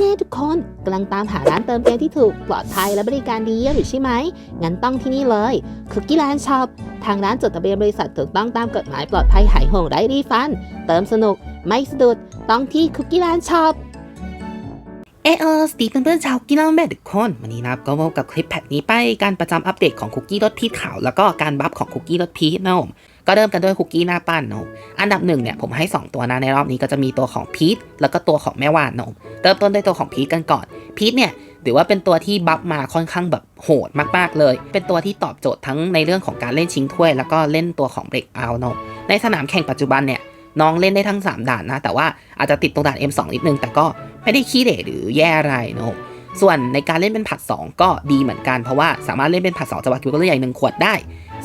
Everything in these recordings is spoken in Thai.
แน่ๆทุกคนกำลังตามหาร้านเติมเกมที่ถูกปลอดภัยและบริการดีเยี่ยมอยู่ใช่ไหม งั้นต้องที่นี่เลยคุกกี้แลนด์ช็อปทางร้านจดทะเบียนบริษัทถูกต้องตามกฎหมายปลอดภัยหายห่วงไร้รีฟัน เติมสนุก ไม่สะดุดต้องที่คุกกี้แลนด์ช็อปเออเออสตีเพื่อนๆชาวกินน้ำแบบทุกคน วันนี้นะครับก็พบกับคลิปแพทนี้ไปการประจำอัปเดตของคุกกี้รสพีชขาว แล้วก็การบัฟของคุกกี้รสพีชนะผม ก็เริ่มกันด้วยคุกกี้หน้าปั้นนะผมอันดับหนึ่งเนี่ยผมให้ 2 ตัวนะในรอบนี้ก็จะมีตัวของพีชแล้วก็ตัวของแม่วานนะผมเริ่มต้นด้วยตัวของพีชกันก่อนพีชเนี่ยถือว่าเป็นตัวที่บัฟมาค่อนข้างแบบโหดมากๆเลย เป็นตัวที่ตอบโจทย์ทั้งในเรื่องของการเล่นชิงถ้วย แล้วก็เล่นตัวของเบรกเอาท์เนาะในสนามแข่งปัจจุบันเนี่ยน้องเล่นได้ทั้ง 3 ด่านนะ แต่ว่าอาจจะติดตรงด่าน M2 นิดนึง แต่ก็ไม่ได้ขี้เหร่หรือแย่อะไรเนาะ ส่วนในการเล่นเป็นผัด 2 ก็ดีเหมือนกันเพราะว่าสามารถเล่นเป็นผัด2จังหวะคิวก็เลใหญ่หนึ่งขวดได้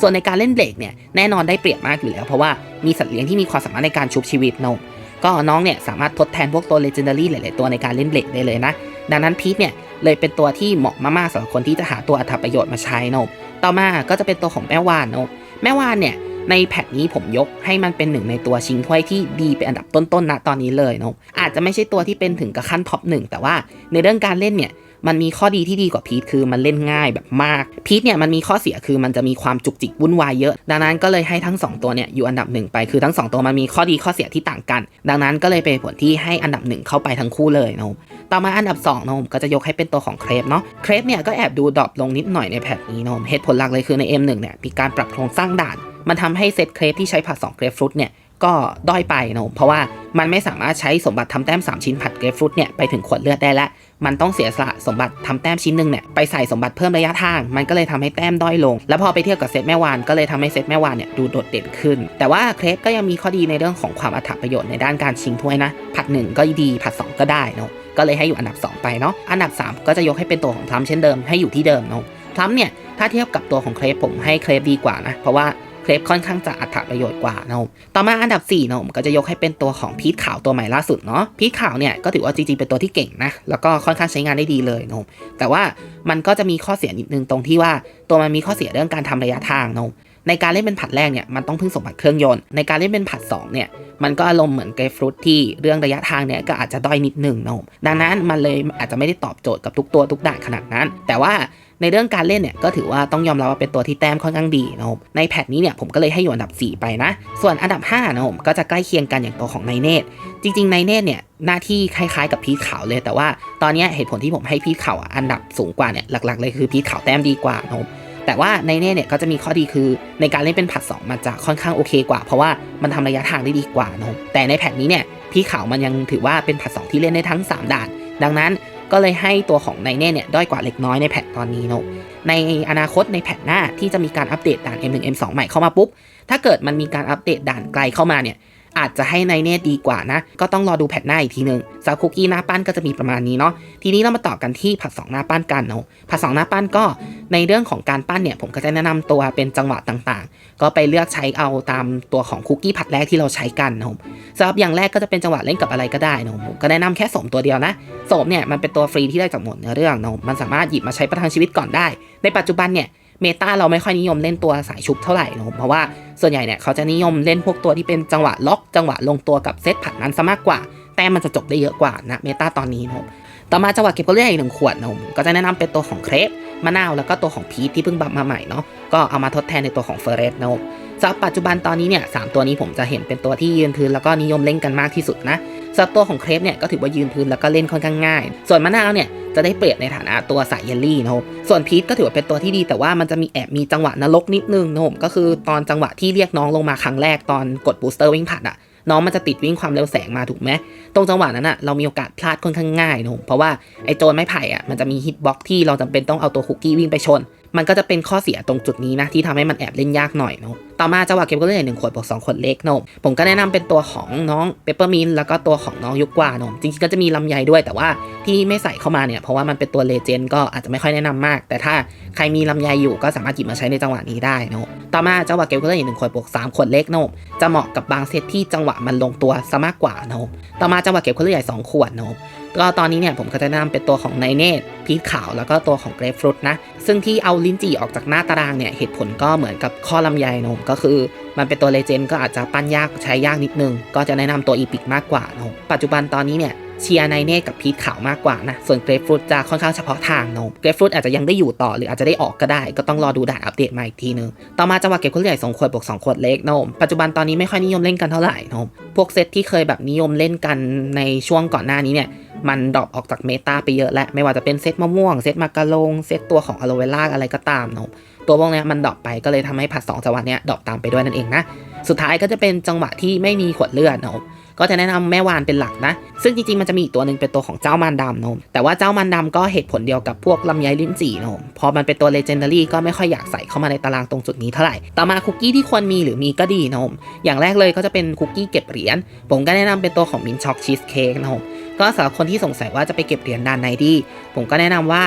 ส่วนในการเล่นเบรกเนี่ยแน่นอนได้เปรียบมากอยู่แล้ว เพราะว่ามีสัตว์เลี้ยงที่มีความสามารถในการชุบชีวิตนอะก็น้องเนี่ยสามารถทดแทนพวกตัวเลเจนดารี่หลาย ๆ ตัวในการเล่นเบรกได้เลยนะ ดังนั้นพีทเนี่ยเลยเป็นตัวที่เหมาะมากๆสำหรับคนที่จะหาตัวอัตประโยชน์มาใช้นอะต่อมาก็จะเป็นตัวของแม่วานนอะแม่วานเนี่ย ในแพทนี้ผมยกให้มันเป็นหนึ่งในตัวชิงถ้วยที่ดีเป็นอันดับต้นๆนะตอนนี้เลยเนอะอาจจะไม่ใช่ตัวที่เป็นถึงกับขั้นท็อปหนึ่งแต่ว่าในเรื่องการเล่นเนี่ยมันมีข้อดีที่ดีกว่าพีทคือมันเล่นง่ายแบบมาก พีทเนี่ยมันมีข้อเสียคือมันจะมีความจุกจิกวุ่นวายเยอะ ดังนั้นก็เลยให้ทั้ง 2 ตัวเนี่ยอยู่อันดับหนึ่งไปคือทั้ง 2 ตัวมันมีข้อดีข้อเสียที่ต่างกัน ดังนั้นก็เลยเป็นผลที่ให้อันดับหนึ่งเข้าไปทั้งคู่เลยนะ ต่อมาอันดับ2นะผมก็จะยกให้เป็นตัวของเครปเนาะเครปเนี่ยก็แอบดูดรอปลงนิดหน่อยในแพทนี้นะผมเหตุผลหลักเลยคือใน M1 เนี่ยมีการปรับโครงสร้างด่าน มันทำให้เซตเครปที่ใช้ผัด2เครปฟรุตเนี่ยก็ด้อยไปนะผมเพราะว่ามันไม่สามารถใช้สมบัติทำแต้ม 3 ชิ้นผัดเกรปฟรุตเนี่ยไปถึงขวดเลือดได้ล้วมันต้องเสียสละสมบัติทำแต้มชิ้นหนึ่งเนี่ยไปใส่สมบัติเพิ่มระยะทาง มันก็เลยทำให้แต้มด้อยลง แล้วพอไปเทียบกับเซตแม่วานก็เลยทำให้เซตแม่วานเนี่ยดูโดดเด่นขึ้น แต่ว่าเครปก็ยังมีข้อดีในเรื่องของความอัตประโยชน์ในด้านการชิงถ้วยนะ ผัดหนึ่งก็ดีผัดสองก็ได้นะ ก็เลยให้อยู่อันดับ 2 ไปเนาะอันดับ 3 ก็จะยกให้เป็นตัวของทรัมป์เช่นเดิมให้อยู่ที่เดิมเนาะทรัมป์เนี่ยถ้าเทียบกับตัวของเครปผมให้เครปดีกว่านะเพราะว่าเครปค่อนข้างจะอัตประโยชน์กว่านะต่อมาอันดับ4นะผมก็จะยกให้เป็นตัวของพีทขาวตัวใหม่ล่าสุดเนาะ พีทขาวเนี่ยก็ถือว่าจริงๆเป็นตัวที่เก่งนะ แล้วก็ค่อนข้างใช้งานได้ดีเลยนะแต่ว่ามันก็จะมีข้อเสียนิดนึงตรงที่ว่าตัวมันมีข้อเสียเรื่องการทำระยะทางนะ ในการเล่นเป็นผัดแรกเนี่ยมันต้องพึ่งสมบัติเครื่องยนต์ในการเล่นเป็นผัด2เนี่ยมันก็อารมณ์เหมือนเกรฟรุตที่เรื่องระยะทางเนี่ยก็อาจจะด้อยนิดหนึ่งนะผมดังนั้นมันเลยอาจจะไม่ได้ตอบโจทย์กับทุกตัวทุกด่านขนาดนั้น แต่ว่าในเรื่องการเล่นเนี่ยก็ถือว่าต้องยอมรับว่าเป็นตัวที่แต้มค่อนข้างดีนะครับในแพทนี้เนี่ยผมก็เลยให้อยู่อันดับ 4 ไปนะ ส่วนอันดับ5นะผมก็จะใกล้เคียงกันอย่างตัวของไนเนตจริงๆไนเนตเนี่ยหน้าที่คล้ายๆกับพีทขาวเลย แต่ว่าตอนนี้เหตุผลที่ผมให้พีทขาวอันดับสูงกว่าเนี่ยหลักๆเลยคือพีทขาวแต้มดีกว่านะครับ แต่ว่าในเน่เนี่ยก็จะมีข้อดีคือในการเล่นเป็นผัด2มันจะค่อนข้างโอเคกว่า เพราะว่ามันทำระยะทางได้ดีกว่านะแต่ในแพทนี้เนี่ยพี่ขาวมันยังถือว่าเป็นผัด2ที่เล่นได้ทั้ง 3ด่าน ดังนั้นก็เลยให้ตัวของในเน่เนี่ยด้อยกว่าเล็กน้อยในแพทตอนนี้เนาะในอนาคตในแพทหน้าที่จะมีการอัปเดตด่าน M1 M2 ใหม่เข้ามาปุ๊บ ถ้าเกิดมันมีการอัปเดตด่านไกลเข้ามาเนี่ย อาจจะให้ในเน่ดีกว่านะ ก็ต้องรอดูแพทหน้าอีกทีหนึ่งซาคุกี้หน้าปั้นก็จะมีประมาณนี้เนาะทีนี้เรามาต่อกันที่ผัดสองหน้าปั้นกันเนาะผัดสองหน้าปั้นก็ในเรื่องของการปั้นเนี่ยผมก็จะแนะนำตัวเป็นจังหวะต่างๆ ก็ไปเลือกใช้เอาตามตัวของคุกกี้ผัดแรกที่เราใช้กันนะผมสำหรับอย่างแรกก็จะเป็นจังหวะเล่นกับอะไรก็ได้นะผมก็แนะนำแค่สมตัวเดียวนะสมเนี่ยมันเป็นตัวฟรีที่ได้จากหมดเนื้อเรื่องนะมันสามารถหยิบมาใช้ประทังชีวิตก่อนได้ ในปัจจุบันเนี่ย เมตาเราไม่ค่อยนิยมเล่นตัวสายชุบเท่าไหร่นะผมเพราะว่าส่วนใหญ่เนี่ยเขาจะนิยมเล่นพวกตัวที่เป็นจังหวะล็อกจังหวะลงตัวกับเซตผัดนั้นซะมากกว่า แต่มันจะจบได้เยอะกว่านะเมตาตอนนี้นะผมต่อมาจังหวะเก็บก็เลือกอีกหนึ่งขวดนะผมก็จะแนะนำเป็นตัวของเครปมะนาวแล้วก็ตัวของพีทที่เพิ่งบัฟมาใหม่เนาะก็เอามาทดแทนในตัวของเฟรเรสนะผมสำหรับปัจจุบันตอนนี้เนี่ยสามตัวนี้ผมจะเห็นเป็นตัวที่ยืนพื้นแล้วก็นิยมเล่นกันมากที่สุดนะ สตัวของเครปเนี่ยก็ถือว่ายืนพื้นแล้วก็เล่นค่อนข้างง่าย ส่วนมะนาวเนี่ยจะได้เปรียบในฐานะตัวสายเยลลี่นะครับส่วนพีทก็ถือว่าเป็นตัวที่ดี แต่ว่ามันจะมีแอบมีจังหวะนรกนิดนึงนะครับก็คือตอนจังหวะที่เรียกน้องลงมาครั้งแรกตอนกดบูสเตอร์วิ่งผ่านอะน้องมันจะติดวิ่งความเร็วแสงมาถูกไหม ตรงจังหวะนั้นอะเรามีโอกาสพลาดค่อนข้างง่ายนะครับเพราะว่าไอ้โจรไม้ไผ่อะมันจะมีฮิตบ็อกที่เราจำเป็นต้องเอาตัวคุกกี้วิ่งไปชน มันก็จะเป็นข้อเสียตรงจุดนี้นะที่ทำให้มันแอบเล่นยากหน่อยเนาะต่อมาจังหวะเก็บก็เลยหนึ่งขวดบวกสองขวดเล็กนาะผมก็แนะนำเป็นตัวของน้องเปปเปอร์มินแล้วก็ตัวของน้องยุกกว่านาะจริงๆก็จะมีลำไยด้วย แต่ว่าที่ไม่ใส่เข้ามาเนี่ยเพราะว่ามันเป็นตัวเลเจนด์ก็อาจจะไม่ค่อยแนะนำมาก แต่ถ้าใครมีลำไยอยู่ก็สามารถหยิบมาใช้ในจังหวะนี้ได้เนาะต่อมาจังหวะเก็บก็เลยหนึ่งขวดบวกสามขวดเล็กนาะจะเหมาะกับบางเซตที่จังหวะมันลงตัวซะมากกว่าเนาะต่อมาจังหวะเก็บก็เลยใหญ่สองขวดเนาะ ก็ตอนนี้เนี่ยผมก็จะนะนำเป็นตัวของไนเนตพีทขาวแล้วก็ตัวของเกรฟฟรุตนะ ซึ่งที่เอาลิ้นจี่ออกจากหน้าตารางเนี่ยเหตุผลก็เหมือนกับข้อลำไยนมก็คือมันเป็นตัวเลเจนด์ก็อาจจะปั้นยากใช้ยากนิดนึง ก็จะแนะนำตัวอีพิกมากกว่านะปัจจุบันตอนนี้เนี่ยเชียร์ไนเน่กับพีทขาวมากกว่านะ ส่วนเกรฟฟรุตจะค่อนข้างเฉพาะทางนมเกรฟฟรุตอาจจะยังได้อยู่ต่อหรืออาจจะได้ออกก็ได้ ก็ต้องรอดูด่านอัปเดตมาอีกทีนึง ต่อมาจังหวะเก็บขวดใหญ่2ขวดบวก2ขวดเล็กนมปัจจุบันตอนนี้ไม่ค่อยนิยมเล่นกันเท่าไหร่นมพวกเซตที่เคยแบบนิยมเล่นกันในช่วงก่อนหน้านี้เนี่ย มันดรอปออกจากเมตาไปเยอะแล้วไม่ว่าจะเป็นเซตมะม่วง เซตมากะลง เซตตัวของอะโลเวล่าอะไรก็ตามโนมตัวพวกนี้มันดรอปไปก็เลยทำให้ผัดสองจังหวะเนี้ยดรอปตามไปด้วยนั่นเองนะ สุดท้ายก็จะเป็นจังหวะที่ไม่มีขวดเลือดนะก็จะแนะนำแม่วานเป็นหลักนะ ซึ่งจริงๆมันจะมีอีกตัวหนึ่งเป็นตัวของเจ้ามันดำนะแต่ว่าเจ้ามันดำก็เหตุผลเดียวกับพวกลำไยลิ้นจี่นะพอมันเป็นตัวเลเจนดารี่ก็ไม่ค่อยอยากใส่เข้ามาในตารางตรงจุดนี้เท่าไหร่ ต่อมาคุกกี้ที่ควรมีหรือมีก็ดีนมอย่างแรกเลยก็จะเป็นคุกกี้เก็บเหรียญ ผมก็แนะนำเป็นตัวของมินช็อกชีสเค้กนะ ก็สำหรับคนที่สงสัยว่าจะไปเก็บเหรียญด่านไหนดี ผมก็แนะนำว่า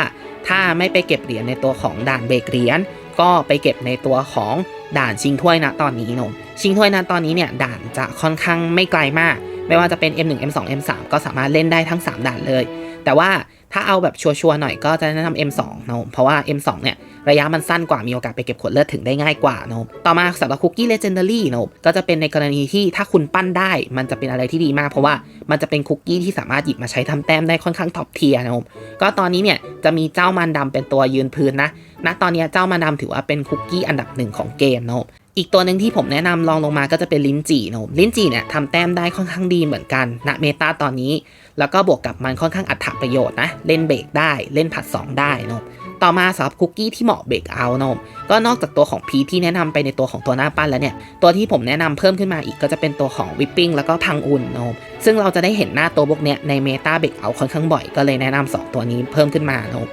ถ้าไม่ไปเก็บเหรียญในตัวของด่านเบรกเหรียญก็ไปเก็บในตัวของด่านชิงถ้วยนะตอนนี้นมชิงถ้วยนะตอนนี้เนี่ยด่านจะค่อนข้างไม่ไกลมาก ไม่ว่าจะเป็น M1 M2 M3 ก็สามารถเล่นได้ทั้ง 3 ด่านเลย แต่ว่าถ้าเอาแบบชัวร์ๆหน่อยก็จะแนะนำ M2 นะเพราะว่า M2 เนี่ย ระยะมันสั้นกว่ามีโอกาสไปเก็บขวดเลือดถึงได้ง่ายกว่านะต่อมาสำหรับคุกกี้เลเจนดารี่นะก็จะเป็นในกรณีที่ถ้าคุณปั้นได้ มันจะเป็นอะไรที่ดีมากเพราะว่ามันจะเป็นคุกกี้ที่สามารถหยิบมาใช้ทำแต้มได้ค่อนข้างท็อปเทียร์นะครับก็ตอนนี้เนี่ยจะมีเจ้ามันดำเป็นตัวยืนพื้นนะณตอนนี้เจ้ามาดาถือว่าเป็นคุกกี้อันดับหนึ่งของเกมนะครับอีกตัวหนึ่งที่ผมแนะนำลองลงมาก็จะเป็นลิ้นจี่นะครับลิ้นจี่เนี่ยทำแต้มได้ค่อนข้างดีเหมือนกันณเมตาตอนนี้ แล้วก็บวกกับมันค่อนข้างอัตถประโยชน์นะ เล่นเบรกได้ เล่นผัด 2 ได้นะต่อมาสำหรับคุกกี้ที่เหมาะเบรกเอานะครับก็นอกจากตัวของพีที่แนะนำไปในตัวของตัวหน้าปั้นแล้วเนี่ย ตัวที่ผมแนะนำเพิ่มขึ้นมาอีกก็จะเป็นตัวของวิปปิ้งแล้วก็พังอุ่นนะครับซึ่งเราจะได้เห็นหน้าตัวพวกเนี้ยในเมตาเบรกเอาค่อนข้างบ่อยก็เลยแนะนำสองตัวนี้เพิ่มขึ้นมานะครับ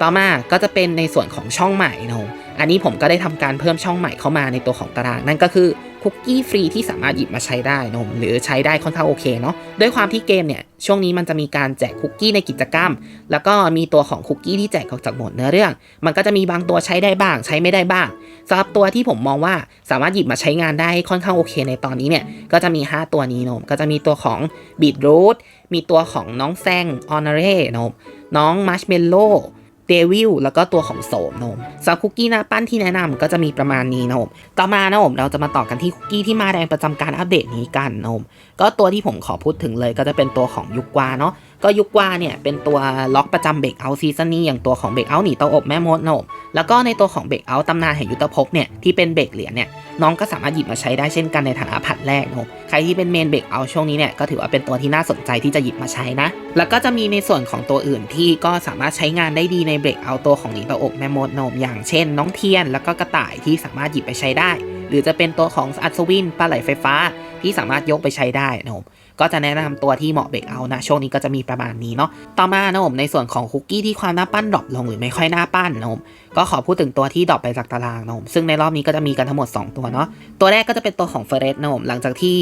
ต่อมาก็จะเป็นในส่วนของช่องใหม่นะครับอันนี้ผมก็ได้ทำการเพิ่มช่องใหม่เข้ามาในตัวของตารางนั่นก็คือ คุกกี้ฟรีที่สามารถหยิบมาใช้ได้นะครับหรือใช้ได้ค่อนข้างโอเคเนาะด้วยความที่เกมเนี่ยช่วงนี้มันจะมีการแจกคุกกี้ในกิจกรรม แล้วก็มีตัวของคุกกี้ที่แจกออกจากหมดเนื้อเรื่อง มันก็จะมีบางตัวใช้ได้บ้าง ใช้ไม่ได้บ้างสำหรับตัวที่ผมมองว่าสามารถหยิบมาใช้งานได้ค่อนข้างโอเค ในตอนนี้เนี่ยก็จะมี 5 ตัวนี้นะก็จะมีตัวของบีทรูทมีตัวของน้องแซงออนเร่นะน้องมัชเมลโล่ เดวิลแล้วก็ตัวของโสมนมสำหรับคุกกี้หน้าปั้นที่แนะนำก็จะมีประมาณนี้นะผมต่อมานะผมเราจะมาต่อกันที่คุกกี้ที่มาแรงประจำการอัปเดตนี้กันนะผมก็ตัวที่ผมขอพูดถึงเลยก็จะเป็นตัวของยุกวาเนาะ ก็ยุกว่าเนี่ยเป็นตัวล็อกประจำเบรกเอาซีซันนี้อย่างตัวของเบรกเอาหนีเตาอบแม่มดนมแล้วก็ในตัวของเบรกเอาตำนานแห่งยุทธภพเนี่ยที่เป็นเบรกเหรียญเนี่ยน้องก็สามารถหยิบมาใช้ได้เช่นกันในฐานะผัดแรกนะผมใครที่เป็นเมนเบรกเอาช่วงนี้เนี่ยก็ถือว่าเป็นตัวที่น่าสนใจที่จะหยิบมาใช้นะ แล้วก็จะมีในส่วนของตัวอื่นที่ก็สามารถใช้งานได้ดีในเบรกเอาตัวของหนีเตาอบแม่มดนมอย่างเช่น น้องเทียน แล้วก็กระต่ายที่สามารถหยิบไปใช้ได้ หรือจะเป็นตัวของอัศวินปลาไหลไฟฟ้าที่สามารถยกไปใช้ได้นะผม ก็จะแนะนำตัวที่เหมาะเบรกเอานะช่วงนี้ก็จะมีประมาณนี้เนาะต่อมานะผมในส่วนของคุกกี้ที่ความหน้าปั้นดรอปลงหรือไม่ค่อยหน้าปั้นนะผมก็ขอพูดถึงตัวที่ดรอปไปจากตารางนะผมซึ่งในรอบนี้ก็จะมีกันทั้งหมด 2 ตัวเนาะตัวแรกก็จะเป็นตัวของเฟเรสนะผมหลังจากที่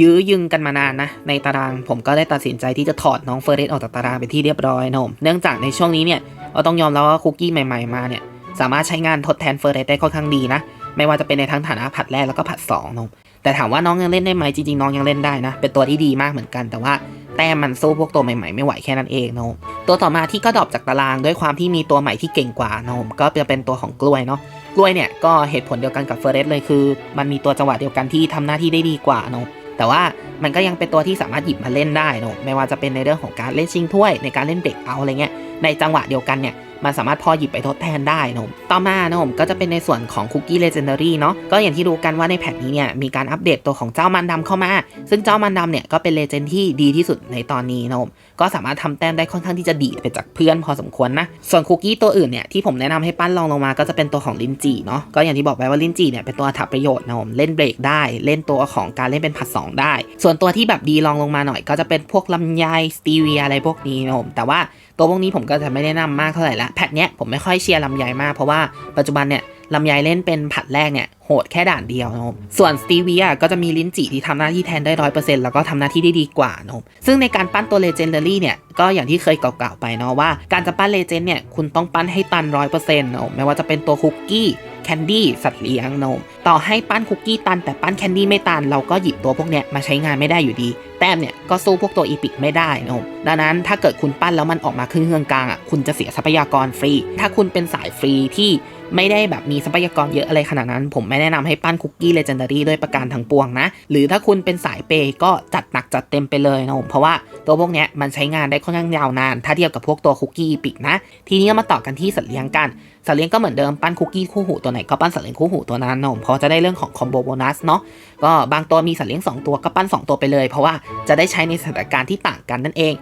ยื้อยึงกันมานานนะในตารางผมก็ได้ตัดสินใจที่จะถอดน้องเฟเรสออกจากตารางไปนที่เรียบร้อยนะผมเนื่องจากในช่วงนี้เนี่ยเราต้องยอมรับว่าคุกกี้ใหม่ ๆมาเนี่ยสามารถใช้งานทดแทนเฟเรสได้ค่อนข้างดีนะ ไม่ว่าจะเป็นในทั้งฐานะผัดแรกแล้วก็ผัดสองนะผม แต่ถามว่าน้องยังเล่นได้ไหมจริงๆน้องยังเล่นได้นะ เป็นตัวที่ดีมากเหมือนกัน แต่ว่าแต้มมันสู้พวกตัวใหม่ๆไม่ไหวแค่นั้นเองเนาะตัวต่อมาที่ก็ดรอปจากตารางด้วยความที่มีตัวใหม่ที่เก่งกว่าเนาะก็จะเป็นตัวของกล้วยเนาะกล้วยเนี่ยก็เหตุผลเดียวกันกับเฟอร์เรสเลยคือ มันมีตัวจังหวะเดียวกันที่ทำหน้าที่ได้ดีกว่าเนาะแต่ว่ามันก็ยังเป็นตัวที่สามารถหยิบมาเล่นได้เนาะไม่ว่าจะเป็นในเรื่องของการเล่นชิงถ้วยในการเล่นเบรกเอาอะไรเงี้ยในจังหวะเดียวกันเนี่ย มันสามารถพอหยิบไปทดแทนได้นะผมต่อมานะผมก็จะเป็นในส่วนของคุกกี้เลเจนดารี่เนาะก็อย่างที่รู้กันว่าในแพทนี้เนี่ยมีการอัปเดตตัวของเจ้ามันดำเข้ามา ซึ่งเจ้ามันดำเนี่ยก็เป็นเลเจนที่ดีที่สุดในตอนนี้นะผมก็สามารถทำแต้มได้ค่อนข้างที่จะดีไปจากเพื่อนพอสมควรนะส่วนคุกกี้ตัวอื่นเนี่ยที่ผมแนะนำให้ปั้นลองลงมาก็จะเป็นตัวของลินจีเนาะก็อย่างที่บอกไปว่าลินจีเนี่ยเป็นตัวอัถประโยชน์นะผมเล่นเบรกได้เล่นตัวของการเล่นเป็นผัดสองได้ ส่วนตัวที่แบบดีลองลงมาหน่อย ก็จะเป็นพวกลำไยสตีเวียอะไรพวกนี้นะผมแต่ว่า ตัวพวกนี้ผมก็จะไม่แนะนำมากเท่าไหร่ละแพทเนี้ยผมไม่ค่อยเชียร์ลำไยมากเพราะว่าปัจจุบันเนี่ยลำไยเล่นเป็นผัดแรกเนี่ยโหดแค่ด่านเดียวนะครับส่วนสตีเวียก็จะมีลิ้นจี่ที่ทำหน้าที่แทนได้ร้อยเปอร์เซ็นต์แล้วก็ทำหน้าที่ได้ดีกว่านะครับซึ่งในการปั้นตัวเลเจนเดารี่เนี่ยก็อย่างที่เคยกล่าวๆไปเนาะว่า การจะปั้นเลเจนเนี่ยคุณต้องปั้นให้ตันร้อยเปอร์เซ็นต์นะไม่ว่าจะเป็นตัวคุกกี้แคนดี้สัตว์เลี้ยงนะต่อให้ปั้นคุกกี้ตันแต่ปั้นแคนดี้ไม่ตันเราก็หยิบตัวพวกเนี้ยมาใช้งานไม่ได้อยู่ดี แต้มเนี่ยก็สู้พวกตัวอีพิกไม่ได้นะครับดังนั้นถ้าเกิดคุณปั้นแล้วมันออกมาครึ่งเครื่องกลางอะคุณจะเสียทรัพยากรฟรี ถ้าคุณเป็นสายฟรีที่ไม่ได้แบบมีทรัพยากรเยอะอะไรขนาดนั้น ผมไม่แนะนำให้ปั้นคุกกี้เลเจนดารี่ด้วยประการทั้งปวงนะ หรือถ้าคุณเป็นสายเปย์ก็จัดหนักจัดเต็มไปเลยนะผมเพราะว่าตัวพวกเนี้ยมันใช้งานได้ค่อนข้างยาวนาน ถ้าเทียบกับพวกตัวคุกกี้อีพิกนะ ทีนี้มาต่อกันที่สัตว์เลี้ยงกัน สัตว์เลี้ยงก็เหมือนเดิมปั้นคุกกี้คู่หูตัวไหนก็ปั้นสัตว์เลี้ยงคู่หูตัวนั้นนะผมเพราะจะได้เรื่องของคอมโบโบนัสเนาะก็บางตัวมีสัตว์เลี้ยง2ตัวก็ปั้น 2 ตัวไปเลยเพราะว่าจะได้ใช้ในสถานการณ์ที่ต่างกันนั่นเอง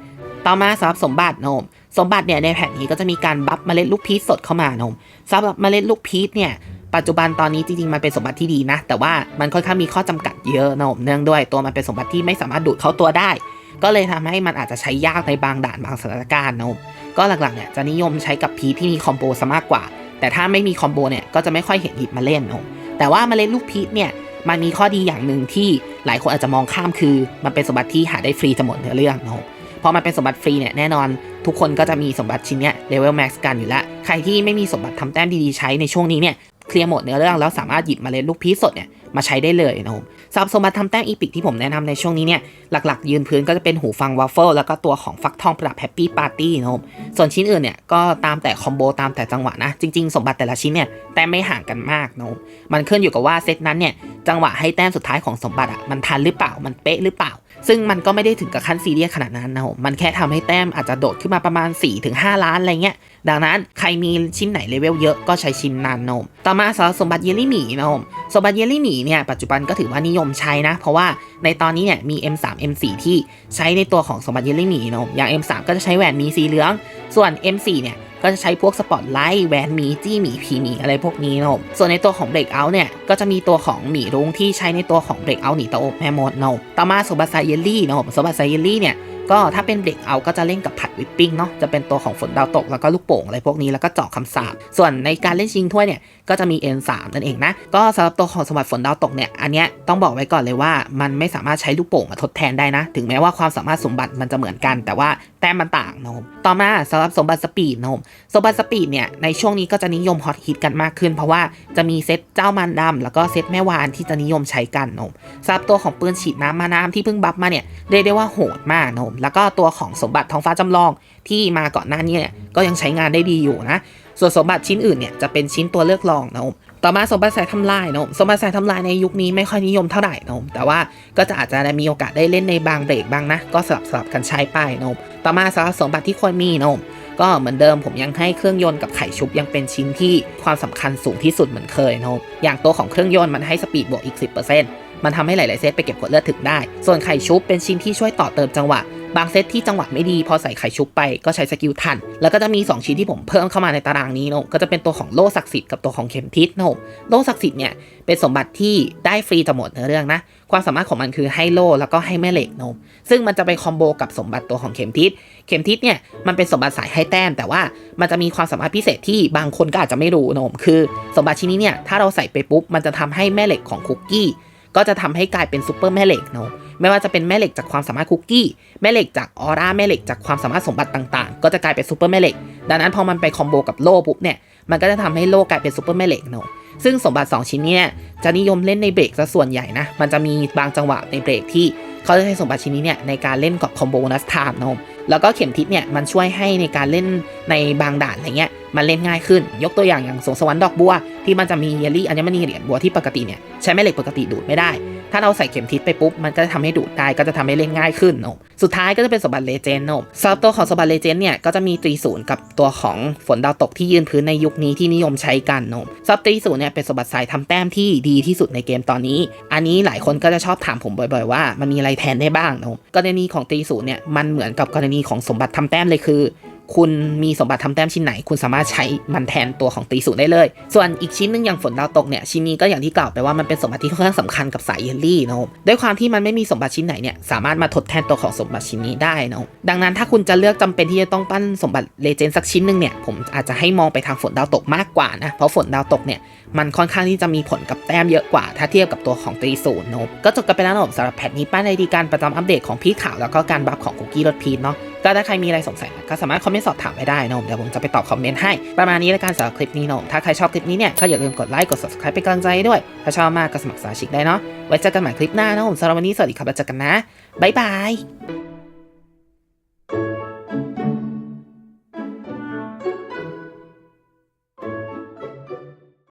ต่อมาสำหรับสมบัติโนม สมบัติเนี่ยในแผนนี้ก็จะมีการบัฟเมล็ดลูกพีชสดเข้ามาโนมสำหรับเมล็ดลูกพีชเนี่ยปัจจุบันตอนนี้จริงๆมันเป็นสมบัติที่ดีนะ แต่ว่ามันค่อนข้างมีข้อจำกัดเยอะโนมเนื่องด้วย ตัวมันเป็นสมบัติที่ไม่สามารถดูดเข้าตัวได้ ก็เลยทำให้มันอาจจะใช้ยากในบางด่านบางสถานการณ์โนมก็หลักๆเนี่ยจะนิยมใช้กับพีชที่มีคอมโบซะมากกว่า แต่ถ้าไม่มีคอมโบเนี่ยก็จะไม่ค่อยเห็นหยิบมาเล่นโนมแต่ว่าเมล็ดลูกพีชเนี่ย มันมีข้อดีอย่างหนึ่งที่หลายคนอาจจะมองข้ามคือ มันเป็นสมบัติที่หาได้ฟรีจะหมดเนื้อเรื่องนะครับพอมันเป็นสมบัติฟรีเนี่ยแน่นอนทุกคนก็จะมีสมบัติชิ้นเนี้ยเลเวลแม็กซ์กันอยู่แล้ว ใครที่ไม่มีสมบัติทำแต้มดีๆใช้ในช่วงนี้เนี่ยเคลียร์หมดเนื้อเรื่องแล้วสามารถหยิบมาเล่นลูกพีชสดเนี่ยมาใช้ได้เลยนะครับ สำหรับสมบัติทำแต้มอีพิกที่ผมแนะนำในช่วงนี้เนี่ยหลักๆ ยืนพื้นก็จะเป็นหูฟังวัฟเฟิลแล้วก็ตัวของฟักทองประดับแฮปปี้ปาร์ตี้นะครับส่วนชิ้นอื่นเนี่ยก็ตามแต่คอมโบตามแต่จังหวะนะจริงๆ สมบัติแต่ละชิ้นเนี่ยแต้มไม่ห่างกันมากนะครับมันขึ้นอยู่กับว่าเซตนั้นเนี่ยจังหวะให้แต้มสุดท้ายของสมบัติอะมันทันหรือเปล่ามันเป๊ะหรือเปล่า ซึ่งมันก็ไม่ได้ถึงกับขั้นซีเรียสขนาดนั้นนะผมมันแค่ทำให้แต้มอาจจะโดดขึ้นมาประมาณ 4-5 ล้านอะไรเงี้ยดังนั้นใครมีชิ้นไหนเลเวลเยอะก็ใช้ชิ้นนั้นนมต่อมาสำหรับสมบัติเยลลี่หมีนะผมสมบัติเยลลี่หมีเนี่ยปัจจุบันก็ถือว่านิยมใช้นะ เพราะว่าในตอนนี้เนี่ยมี M3 M4 ที่ใช้ในตัวของสมบัติเยลลี่หมีนะอย่าง M3 ก็จะใช้แหวนมีสีเหลือง ส่วน M4 เนี่ยก็จะใช้พวกสปอตไลท์แหวนหมีจี้หมีพีหมีอะไรพวกนี้นะผมส่วนในตัวของเบรกเอาท์เนี่ยก็จะมีตัวของหมีรุ้งที่ใช้ในตัวของเบรกเอาท์หนีเตาอบแม่มดนะต่อมาสมบัติไซเยลลี่นะผมสมบัติไซเยลลี่เนี่ยก็ถ้าเป็นเบรกเอาก็จะเล่นกับผัดวิปปิ้งเนาะจะเป็นตัวของฝนดาวตกแล้วก็ลูกโป่งอะไรพวกนี้แล้วก็เจาะคำสาปส่วนในการเล่นชิงถ้วยเนี่ย ก็จะมี N3 นั่นเองนะ ก็สำหรับตัวของสมบัติฝนดาวตกเนี่ย อันเนี้ยต้องบอกไว้ก่อนเลยว่า มันไม่สามารถใช้ลูกโป่งมาทดแทนได้นะ ถึงแม้ว่าความสามารถสมบัติมันจะเหมือนกัน แต่ว่าแต้มมันต่างนะครับต่อมาสำหรับสมบัติสปีดนะครับสมบัติสปีดเนี่ย ในช่วงนี้ก็จะนิยมฮอตฮิตกันมากขึ้น เพราะว่าจะมีเซตเจ้ามันดำแล้วก็เซตแม่วานที่จะนิยมใช้กันนะครับสำหรับตัวของปืนฉีดน้ำมาน้ำที่เพิ่งบัฟมาเนี่ยเรียกได้ว่าโหดมากนะครับแล้วก็ตัวของสมบัติท้องฟ้าจำลองที่มาก่อนหน้านี้เนี่ยก็ยังใช้งานได้ดีอยู่นะ ส่วนสมบัติชิ้นอื่นเนี่ยจะเป็นชิ้นตัวเลือกรองนะครับต่อมาสมบัติสายทำลายนะครับสมบัติสายทำลายในยุคนี้ไม่ค่อยนิยมเท่าไหร่นะครับแต่ว่าก็จะอาจจะมีโอกาสได้เล่นในบางเบรกบ้างนะ ก็สลับสลับกันใช้ไปนะครับต่อมาสำหรับสมบัติที่ควรมีนะครับก็เหมือนเดิมผมยังให้เครื่องยนต์กับไข่ชุบยังเป็นชิ้นที่ความสำคัญสูงที่สุดเหมือนเคยนะครับอย่างตัวของเครื่องยนต์มันให้สปีดบวกอีก 10%มันทำให้หลาย ๆ เซตไปเก็บกดเลือดถึงได้ ส่วนไข่ชุบเป็นชิ้นที่ช่วยต่อเติมจังหวะ บางเซตที่จังหวะไม่ดีพอใส่ไข่ชุบไปก็ใช้สกิลทัน แล้วก็จะมี 2 ชิ้นที่ผมเพิ่มเข้ามาในตารางนี้นะก็จะเป็นตัวของโล่ศักดิ์สิทธิ์กับตัวของเข็มทิศนะโล่ศักดิ์สิทธิ์เนี่ยเป็นสมบัติที่ได้ฟรีจะหมดในเรื่องนะความสามารถของมันคือให้โล่แล้วก็ให้แม่เหล็กนะซึ่งมันจะไปคอมโบกับสมบัติตัวของเข็มทิศ เข็มทิศเนี่ยมันเป็นสมบัติสายให้แต้ม แต่ว่ามันจะมีความสามารถพิเศษที่บางคนก็อาจจะไม่รู้นะคือ สมบัติชิ้นนี้เนี่ยถ้าเราใส่ไปปุ๊บมันจะทำให้แม่เหล็กของคุกกี้ก็จะทำให้กลายเป็นซูเปอร์แม่เหล็กนาะ ไม่ว่าจะเป็นแม่เหล็กจากความสามารถคุกกี้ แม่เหล็กจากออร่าแม่เหล็กจากความสามารถสมบัติต่างๆ ก็จะกลายเป็นซูเปอร์แม่เหล็ก ดังนั้นพอมันไปคอมโบกับโล่ปุ๊บเนี่ย มันก็จะทำให้โล่กลายเป็นซูเปอร์แม่เหล็กเนาะซึ่งสมบัติ 2 ชิ้นเนี่ยจะนิยมเล่นในเบรกซะส่วนใหญ่นะ มันจะมีบางจังหวะในเบรกที่เขาจะใช้สมบัติชิ้นนี้เนี่ยในการเล่นกับคอมโบนัสไทม์นะ แล้วก็เข็มทิศเนี่ยมันช่วยให้ในการเล่นในบางด่านอะไรเงี้ยมันเล่นง่ายขึ้น ยกตัวอย่างอย่างสงสวรรค์ดอกบัว ที่มันจะมีเยลลี่อัญมณีเหรียญบัวที่ปกติเนี่ยใช้แม่เหล็กปกติดูดไม่ได้ ถ้าเราใส่เข็มทิศไปปุ๊บ มันก็จะทำให้ดูดได้ก็จะทำให้เล่นง่ายขึ้นนอะสุดท้ายก็จะเป็นสมบัติเลเจนด์นอะสำหรับตัวของสมบัติเลเจนด์เนี่ยก็จะมีตรีศูนย์กับตัวของฝนดาวตกที่ยืนพื้นในยุคนี้ที่นิยมใช้กันนอะสำหรับตรีศูนย์เนี่ยเป็นสมบัติสายทำแต้มที่ดีที่สุดในเกมตอนนี้ อันนี้หลายคนก็จะชอบถามผมบ่อย ๆ ว่ามันมีอะไรแทนได้บ้างนอะกรณีของตรีศูนย์เนี่ยมันเหมือนกับกรณีีของสมบัติทำแต้มเลยคือ คุณมีสมบัติทำแต้มชิ้นไหน คุณสามารถใช้มันแทนตัวของตีศูนได้เลย ส่วนอีกชิ้นหนึงอย่างฝนดาวตกเนี่ยชิ้นนี้ก็อย่างที่กล่าวไปว่ามันเป็นสมบัติที่ค่อนข้างสำคัญกับสายเยลลี่นะครับด้วยความที่มันไม่มีสมบัติชิ้นไหนเนี่ยสามารถมาทดแทนตัวของสมบัติชิ้นนี้ได้นะครับดังนั้นถ้าคุณจะเลือกจำเป็นที่จะต้องปั้นสมบัติเลเจนด์สักชิ้นหนึ่งเนี่ยผมอาจจะให้มองไปทางฝนดาวตกมากกว่านะเพราะฝนดาวตกเนี่ยมันค่อนข้างที่จะมีผลกับแต้มเยอะกว่า ถ้าเทียบกับตัวของตรีศูนย์นบก็จบกันไปแล้วนะสำหรับแพทนี้ป้านในดีการประจำอัปเดตของพีทขาวแล้วก็การบัฟของคุกกี้รสพีทเนาะก็ถ้าใครมีอะไรสงสัยก็สามารถคอมเมนต์สอบถามไว้ได้นะผมเดี๋ยวผมจะไปตอบคอมเมนต์ให้ประมาณนี้แล้วกันสำหรับคลิปนี้นะผมถ้าใครชอบคลิปนี้เนี่ยก็อย่าลืมกดไลค์กด subscribe เป็นกำลังใจด้วย ถ้าชอบมากก็สมัครสมาชิกได้เนาะไว้เจอกันใหม่คลิปหน้านะผมสำหรับวันนี้สวัสดีครับแล้วเจอกันนะบ๊ายบาย